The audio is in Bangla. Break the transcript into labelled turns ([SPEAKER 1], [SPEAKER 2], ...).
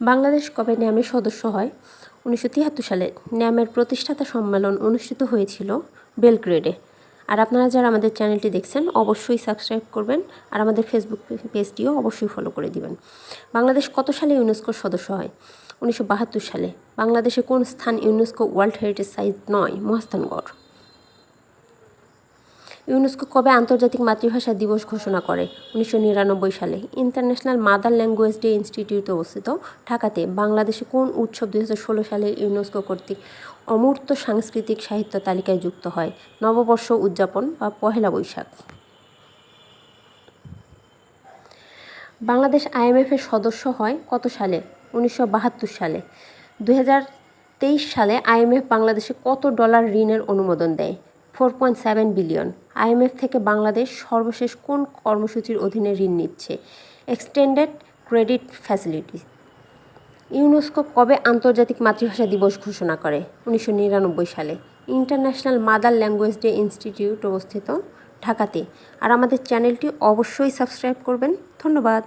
[SPEAKER 1] বাংলাদেশ কবে ন্যামের সদস্য হয়? উনিশশো তিয়াত্তর সালে ন্যামের প্রতিষ্ঠাতা সম্মেলন অনুষ্ঠিত হয়েছিল বেলগ্রেডে। আর আপনারা যারা আমাদের চ্যানেলটি দেখছেন, অবশ্যই সাবস্ক্রাইব করবেন আর আমাদের ফেসবুক পেজটিও অবশ্যই ফলো করে দিবেন। বাংলাদেশ কত সালে ইউনেস্কোর সদস্য হয়? উনিশশো বাহাত্তর সালে। বাংলাদেশে কোন স্থান ইউনেস্কো ওয়ার্ল্ড হেরিটেজ সাইট নয়? মহাস্থানগড়। ইউনেস্কো কবে আন্তর্জাতিক মাতৃভাষা দিবস ঘোষণা করে? উনিশশো নিরানব্বই সালে। ইন্টারন্যাশনাল মাদার ল্যাঙ্গুয়েজ ডে ইনস্টিটিউটে অবস্থিত। ঢাকাতে বাংলাদেশে কোন উৎসব দুই সালে ইউনেস্কো কর্তৃক অমূর্ত সাংস্কৃতিক সাহিত্য তালিকায় যুক্ত হয়? নববর্ষ উদযাপন বা পহেলা বৈশাখ। বাংলাদেশ আইএমএফের সদস্য হয় কত সালে? উনিশশো বাহাত্তর সালে। তেইশ সালে আইএমএফ বাংলাদেশে কত ডলার ঋণের অনুমোদন দেয়? Four point seven billion. IMF থেকে বাংলাদেশ সর্বশেষ কোন কর্মসূচির অধীনে ঋণ নিচ্ছে? Extended credit facility. ইউনেস্কো কবে আন্তর্জাতিক মাতৃভাষা দিবস ঘোষণা করে? উনিশশো নিরানব্বই সালে। International mother language day institute অবস্থিত ঢাকাতে। আর আমাদের চ্যানেলটি অবশ্যই সাবস্ক্রাইব করবেন। ধন্যবাদ।